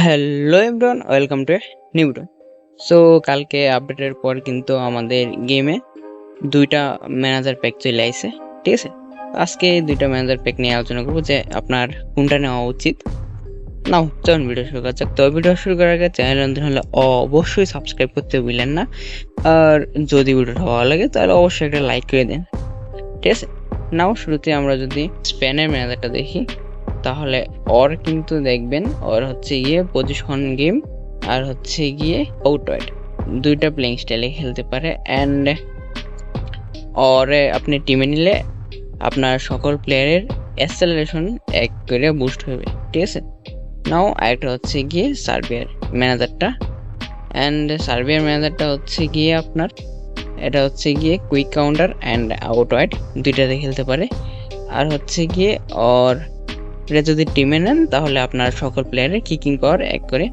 Hello everyone welcome to new video so কালকে আপডেটের পর কিন্তু আমাদের গেমে দুইটা ম্যানেজার প্যাক চলে আসছে, ঠিক আছে? আজকে দুইটা ম্যানেজার প্যাক নিয়ে আলোচনা করব যে আপনার কোনটা নেওয়া উচিত। নাও, চলুন ভিডিও শুরু করা যাক। তো ভিডিও শুরু করার আগে চ্যানেল নতুন হলে অবশ্যই সাবস্ক্রাইব করতে ভুলেন না। আর যদি ভিডিওটা ভালো লাগে, তাহলে অবশ্যই একটা লাইক করে দেন। ঠিক আছে? নাও, শুরুতে আমরা যদি স্প্যানের ম্যানেজারটা দেখি। তাহলে ওর কিন্তু দেখবেন ওর হচ্ছে গিয়ে পজিশন গেম আর হচ্ছে গিয়ে আউটওয়ার্ড দুইটা প্লেইং স্টাইলে খেলতে পারে অ্যান্ড ওরে আপনি টিমে নিলে আপনার সকল প্লেয়ারের অ্যাসেলারেশন এক করে বুস্ট হবে, ঠিক আছে? নাও আরেকটা হচ্ছে গিয়ে সার্বিয়ার ম্যানেজারটা অ্যান্ড সার্বিয়ার ম্যানেজারটা হচ্ছে গিয়ে আপনার, এটা হচ্ছে গিয়ে কুইক কাউন্টার অ্যান্ড আউটওয়ার্ড দুইটাতে খেলতে পারে। আর হচ্ছে গিয়ে ওর এটা যদি টিমে নেন, তাহলে আপনার সকল প্লেয়ারের কিকিং পাওয়ার এক করে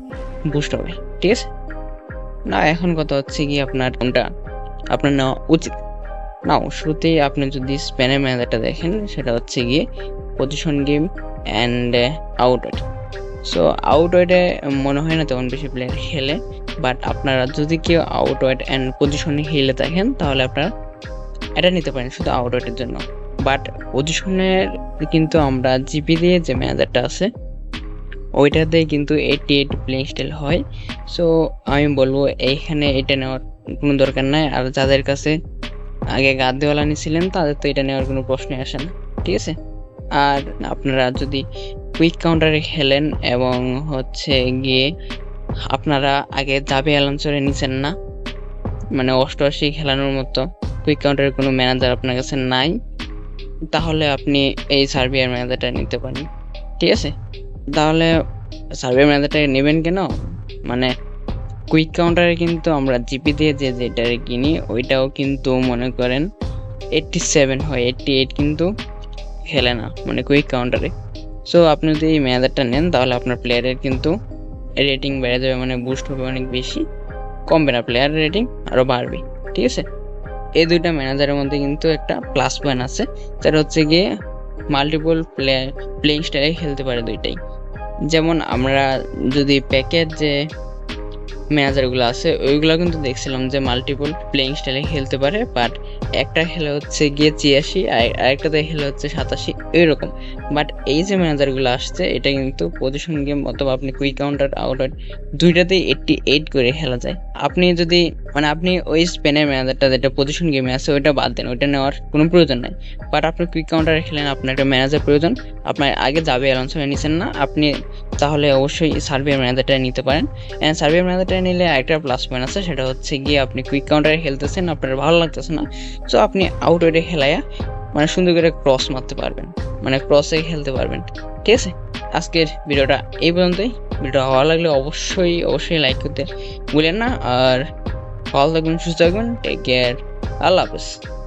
বুস্ট হবে, ঠিক আছে? না, এখন কথা হচ্ছে কি আপনার কোনটা? আপনার নেওয়া উচিত। নাও শুরুতেই আপনি যদি স্প্যানের ম্যানেজারটা দেখেন, সেটা হচ্ছে গিয়ে position game and outward so আউটওয়ার্ডে মনে হয় না তেমন বেশি প্লেয়ার খেলে বাট আপনারা যদি কেউ আউটওয়ার্ড অ্যান্ড পজিশনে খেলে থাকেন তাহলে আপনারা এটা নিতে পারেন শুধু আউটওয়ার্ডের জন্য। বাট পজিশনের কিন্তু আমরা জিপি দিয়ে যে ম্যানেজারটা আছে ওইটাতে কিন্তু এইটি এইট প্লেইং স্টাইল হয়। সো আমি বলব এইখানে এটা নেওয়ার কোনো দরকার নাই। আর যাদের কাছে আগে গাদ্দেওয়ালা নিয়েছিলেন তাদের তো এটা নেওয়ার কোনো প্রশ্নই আসে না। ঠিক আছে? আর আপনারা যদি কুইক কাউন্টারে খেলেন এবং হচ্ছে গিয়ে আপনারা আগে দাবি অ্যালান্সরে নিছেন না মানে অষ্টআশি খেলানোর মতো কুইক কাউন্টারের কোনো ম্যানেজার আপনার কাছে নাই তাহলে আপনি এই সার্বিয়ার ম্যানেজারটা নিতে পারেন। ঠিক আছে? তাহলে সার্বিয়ার ম্যানেজারটা নেবেন কেন? মানে কুইক কাউন্টারে কিন্তু আমরা জিপি দিয়ে যে যেটা কিনি, ওইটাও কিন্তু মনে করেন এইট্টি সেভেন হয় এইট্টি এইট কিন্তু খেলে না মানে কুইক কাউন্টারে। সো আপনি যদি এই ম্যানেজারটা নেন, তাহলে আপনার প্লেয়ারের কিন্তু রেটিং বেড়ে যাবে মানে বুস্ট হবে অনেক বেশি। কমবে না প্লেয়ার রেটিং আরও বাড়বে। ঠিক আছে? এই দুইটা ম্যানেজারের মধ্যে কিন্তু একটা প্লাস পয়েন্ট আছে। সেটা হচ্ছে গিয়ে মাল্টিপল প্লে প্লেইং স্টাইলে খেলতে পারে দুইটাই। যেমন আমরা যদি প্যাকেজ যে ম্যানেজারগুলো আছে, ওইগুলো কিন্তু দেখছিলাম যে মাল্টিপল প্লেয়িং স্টাইলে খেলতে পারে বাট একটা খেলে হচ্ছে গিয়ে ছিয়াশি, আর আরেকটাতে খেলে হচ্ছে সাতাশি এইরকম বাট এই যে ম্যানেজারগুলো আসছে, এটা কিন্তু পজিশন গেম অথবা আপনি কুইক কাউন্টার আউটার দুইটাতেই এইটটি এইট করে খেলা যায়। আপনি যদি মানে আপনি ওই স্পেনের ম্যানেজারটা যেটা পজিশন গেমে আছে, ওইটা বাদ দেন, ওইটা নেওয়ার কোনো প্রয়োজন নাই। বাট আপনি কুইক কাউন্টারে খেলেন, আপনার একটা ম্যানেজার প্রয়োজন। আপনার আগে যাবে অ্যালাউন্স হয়ে নিছেন না, আপনি তাহলে অবশ্যই সার্ভিয়ার ম্যানেজারটা নিতে পারেন। অ্যান্ড সার্ভিয়ার ম্যানেজারটা নিলে একটা প্লাস পয়েন্ট আছে, সেটা হচ্ছে গিয়ে আপনি কুইক কাউন্টারে খেলতেছেন, আপনার ভালো লাগতেছে না। সো আপনি আউটওয়েডে খেলায়া মানে সুন্দর করে ক্রস মারতে পারবেন। মানে ক্রসে খেলতে পারবেন। ঠিক আছে? আজকের ভিডিওটা এই পর্যন্তই। ভিডিওটা ভালো লাগলে অবশ্যই অবশ্যই লাইক করতে ভুলেন না। আর ভালো থাকবেন, সুস্থ থাকবেন। টেক কেয়ার আল্লাহ হাফেজ।